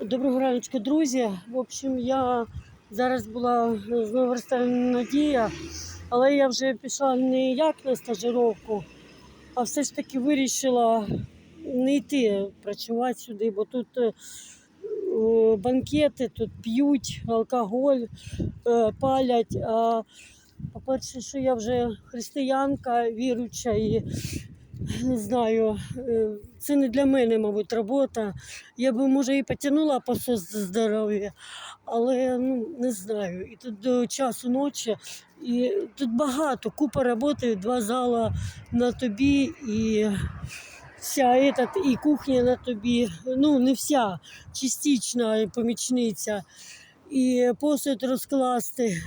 Доброго раночку, друзі. В общем, я зараз була знову в ресторані Надія, але я вже пішла не як на стажировку, а все ж таки вирішила не йти працювати сюди, бо тут е, е, банкети, тут п'ють алкоголь, е, палять. А по-перше, що я вже християнка, віруюча і не знаю, е, це не для мене, мабуть, робота. Я би, може, і потягнула по здоров'я, але ну, не знаю. І тут до часу ночі, і тут багато, купа роботи, два зала на тобі і вся этот, і кухня на тобі. Ну, не вся, частична помічниця. І посуд розкласти.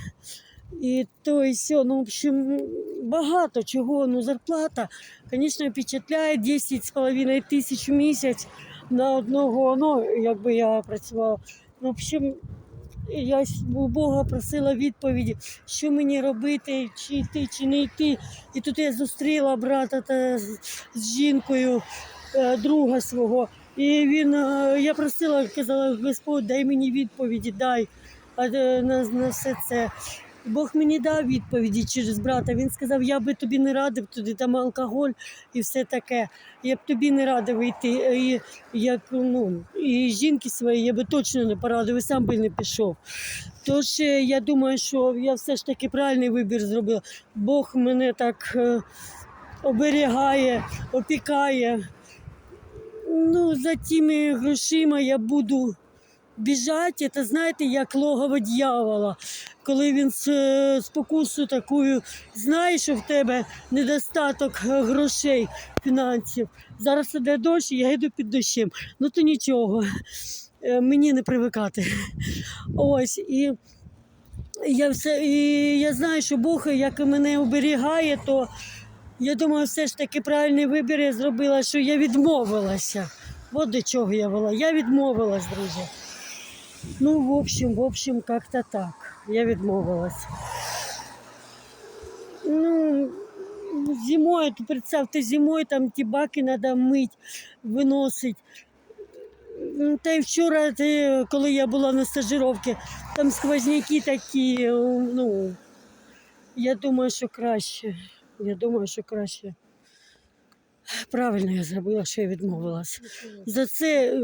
І то і все. Ну, в общем, багато чого. Ну, зарплата, звісно, впечатляє 10,5 тисяч в місяць на одного. Ну, якби я працювала. В общем, я у Бога просила відповіді, що мені робити, чи йти, чи не йти. І тут я зустріла брата та з, з жінкою, е, друга свого. І він, е, я просила, казала, Господь, дай мені відповіді, дай е, на, на все це. Бог мені дав відповіді через брата. Він сказав, я би тобі не радив туди, там алкоголь і все таке. Я б тобі не радив йти. І, як, ну, і жінки своїй я би точно не порадив, і сам би не пішов. Тож е, я думаю, що я все ж таки правильний вибір зробила. Бог мене так е, оберігає, опікає. Ну, за тими грошима я буду біжати, це знаєте, як логово дьявола, коли він з е, спокусу такою знає, що в тебе недостаток е, грошей, фінансів. Зараз іде дощ, я йду під дощем. Ну то нічого, е, мені не привикати. Ось і. Я все, і я знаю, що Бог як мене оберігає, то я думаю, все ж таки правильний вибір я зробила, що я відмовилася. От до чого я була. Я відмовилась, друзі. Ну, в общем, в общем, как-то так. Я відмовилась. Ну, зимою, представте, зимою там ті баки треба мити, виносити. Та й вчора, коли я була на стажировці, там сквозняки такі, ну, я думаю, що краще. Я думаю, що краще. Правильно я зробила, що я відмовилась. За це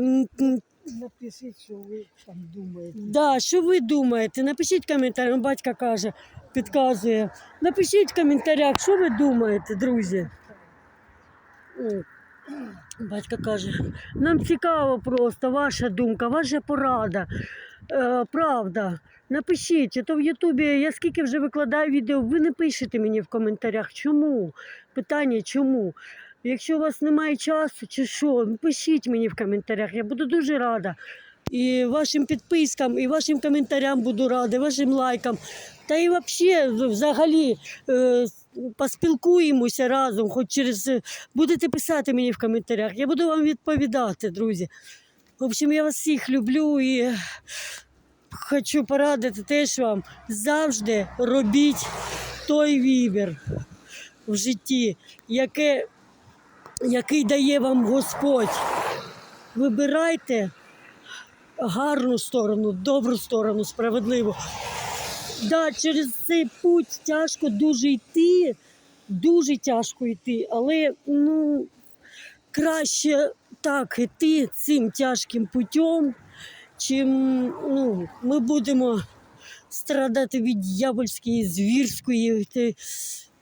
Напишіть, що ви там думаєте. Да, що ви думаєте? Напишіть коментар, батько каже, підказує. Напишіть в коментарях, що ви думаєте, друзі. Батько каже, нам цікаво просто ваша думка, ваша порада. Е, правда. Напишіть, а то в Ютубі я скільки вже викладаю відео, ви не пишете мені в коментарях. Чому? Питання чому? Якщо у вас немає часу чи що, пишіть мені в коментарях, я буду дуже рада. І вашим підпискам, і вашим коментарям буду рада, вашим лайкам. Та і взагалі, взагалі, е, поспілкуємося разом, хоч через е, будете писати мені в коментарях. Я буду вам відповідати, друзі. В общем, я вас всіх люблю і хочу порадити теж вам завжди робіть той вибір в житті, яке, який дає вам Господь. Вибирайте гарну сторону, добру сторону, справедливу. Да, через цей путь тяжко дуже йти, дуже тяжко йти, але ну, краще так йти цим тяжким путем, чим ну, ми будемо страдати від дьявольської, звірської,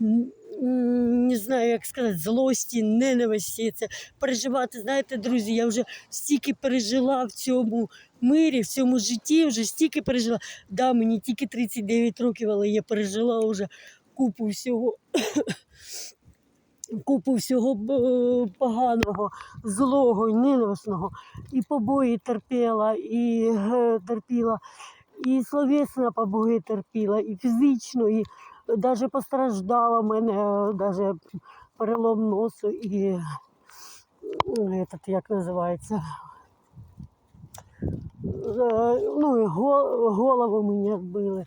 м, не знаю, як сказати, злості, ненависті. Це переживати. Знаєте, друзі, я вже стільки пережила в цьому мирі, в цьому житті, вже стільки пережила. Да, мені тільки 39 років, але я пережила вже купу всього. Купу всього е, поганого, злого і ненависного. І побої терпіла, і е, терпіла, і словесно побої терпіла, і фізично, і навіть постраждала в мене, навіть перелом носу і этот, як називається. Ну, і голову мені відбили.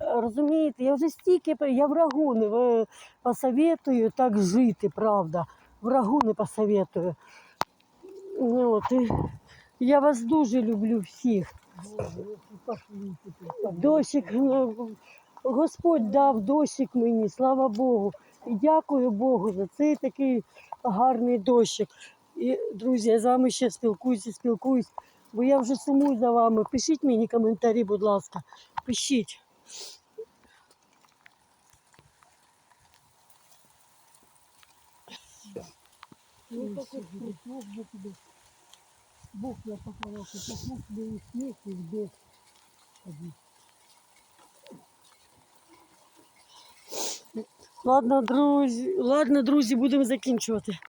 Е, Розумієте, я вже стільки, я врагу не посоветую так жити, правда. Врагу не посоветую. Ну, от, і Я вас дуже люблю всіх. Дощик, е, Господь дав дощик мені, слава Богу. І дякую Богу за цей такий гарний дощик. І, друзі, я з вами ще спілкуюся, спілкуюсь, бо я вже сумую за вами. Пишіть мені коментарі, будь ласка. Пишіть. Ну. Бог я послух тебе і сміх, і вдох. Ладно, друзі, ладно, друзі, будемо закінчувати.